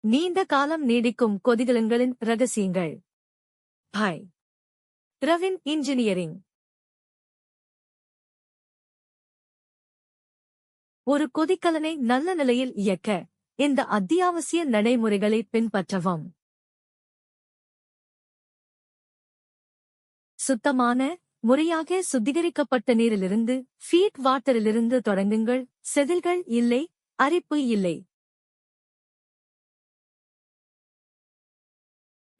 நீண்ட காலம் நீடிக்கும் கொதிகலன்களின் ரகசியங்கள் பாய் ரவின் இன்ஜினியரிங் ஒரு கொதிக்கலனை நல்ல நிலையில் இயக்க இந்த அத்தியாவசிய நடைமுறைகளை பின்பற்றவும். சுத்தமான முறையாக சுத்திகரிக்கப்பட்ட நீரிலிருந்து ஃபீட் வாட்டரிலிருந்து தொடங்குங்கள். செதில்கள் இல்லை அரிப்பு இல்லை.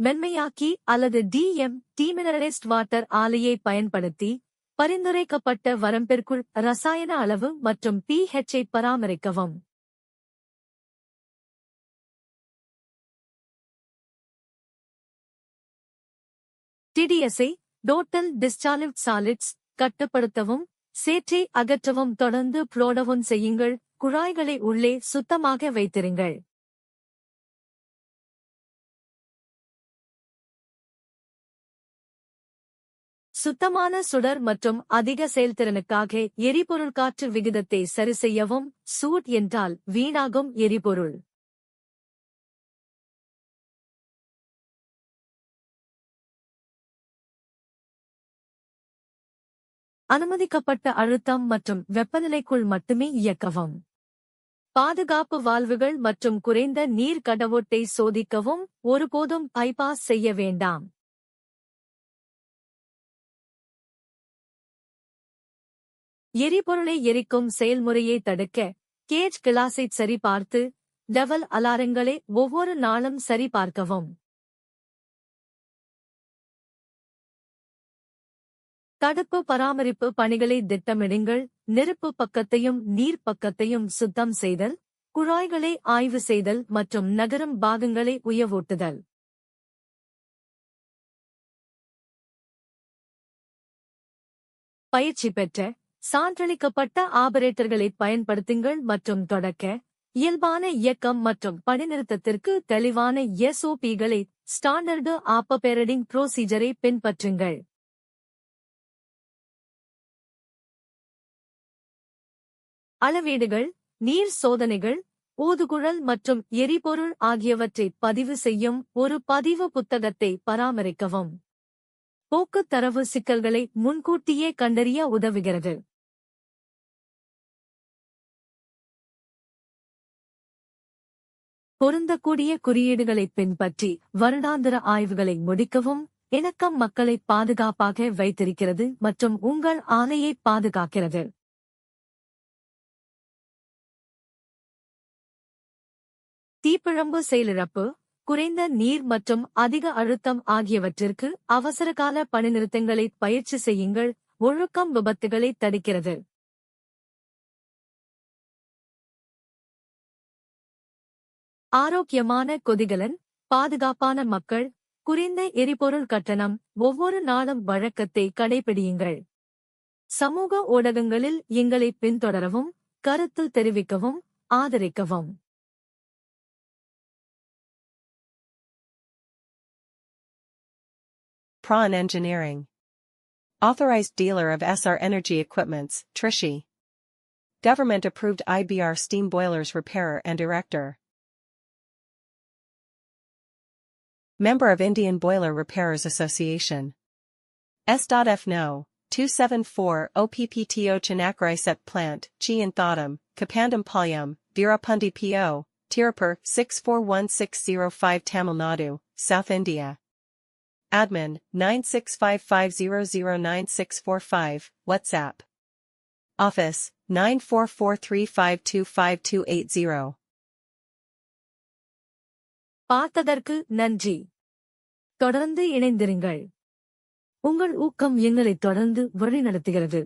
மென்மையாக்கி அல்லது டிஎம் டீமினரைஸ்ட் வாட்டர் ஆலையை பயன்படுத்தி பரிந்துரைக்கப்பட்ட வரம்பிற்குள் ரசாயன அளவு மற்றும் pH ஐ பராமரிக்கவும். டிடிஎஸ்ஐ டோட்டல் டிஸ்சாலிவ் சாலிட்ஸ் கட்டுப்படுத்தவும் சேற்றை அகற்றவும் தொடர்ந்து புளோடவும் செய்யுங்கள். குழாய்களை உள்ளே சுத்தமாக வைத்திருங்கள். சுத்தமான சுடர் மற்றும் அதிக செயல்திறனுக்காக எரிபொருள் காற்று விகிதத்தை சரிசெய்யவும் சூட் என்றால் வீணாகும் எரிபொருள். அனுமதிக்கப்பட்ட அழுத்தம் மற்றும் வெப்பநிலைக்குள் மட்டுமே இயக்கவும். பாதுகாப்பு வால்வுகள் மற்றும் குறைந்த நீர் கடவோட்டை சோதிக்கவும் ஒருபோதும் பைபாஸ் செய்ய வேண்டாம். எரிபொருளை எரிக்கும் செயல்முறையை தடுக்க கேஜ் கிளாஸை சரிபார்த்து டெவல் அலாரங்களை ஒவ்வொரு நாளும் சரிபார்க்கவும். தடுப்பு பராமரிப்பு பணிகளை திட்டமிடுங்கள். நெருப்பு பக்கத்தையும் நீர் பக்கத்தையும் சுத்தம் செய்தல் குழாய்களை ஆய்வு செய்தல் மற்றும் நகரும் பாகங்களை உயவூட்டுதல் பயிற்சி பெற்ற சான்றளிக்கப்பட்ட ஆபரேட்டர்களை பயன்படுத்துங்கள் மற்றும் தொடக்க இயல்பான இயக்கம் மற்றும் பணிநிறுத்தத்திற்கு தெளிவான எஸ்ஓபிகளை ஸ்டாண்டர்டு ஆப்பபேரடிங் ப்ரோசீஜரை பின்பற்றுங்கள். அளவீடுகள் நீர் சோதனைகள் ஊதுகுழல் மற்றும் எரிபொருள் ஆகியவற்றை பதிவு செய்யும் ஒரு பதிவு புத்தகத்தை பராமரிக்கவும். போக்குத் தரவு சிக்கல்களை முன்கூட்டியே கண்டறிய உதவுகிறது. பொருந்தக்கூடிய குறியீடுகளை பின்பற்றி வருடாந்திர ஆய்வுகளை முடிக்கவும் இணக்கம் மக்களை பாதுகாப்பாக வைத்திருக்கிறது மற்றும் உங்கள் ஆலையை பாதுகாக்கிறது. தீப்பிழம்பு செயலிழப்பு குறைந்த நீர் மற்றும் அதிக அழுத்தம் ஆகியவற்றிற்கு அவசரகால பணிநிறுத்தங்களை பயிற்சி செய்யுங்கள் ஒழுக்கம் விபத்துகளை தடுக்கிறது. ஆரோக்கியமான கொதிகலன் பாதுகாப்பான மக்கள் குறைந்த எரிபொருள் கட்டணம் ஒவ்வொரு நாளும் வழக்கத்தை கடைபிடியுங்கள் சமூக ஊடகங்களில் எங்களை பின்தொடரவும் கருத்து தெரிவிக்கவும் ஆதரிக்கவும் Prawn Engineering. Authorized dealer of SR Energy Equipments, Trichy. Government approved IBR steam boilers repairer and erector. Member of Indian Boiler Repairers Association. S.F. No. 274 OPPTO Chinakrai Plant, Chi and Thotham, Kapandam Palyam, Virapundi PO, Tirupur 641605 Tamil Nadu, South India. Admin 9655009645, WhatsApp. Office 94435252280. பார்த்ததற்கு நன்றி தொடர்ந்து இணைந்திருங்கள். உங்கள் ஊக்கம் எங்களை தொடர்ந்து வழிநடத்துகிறது.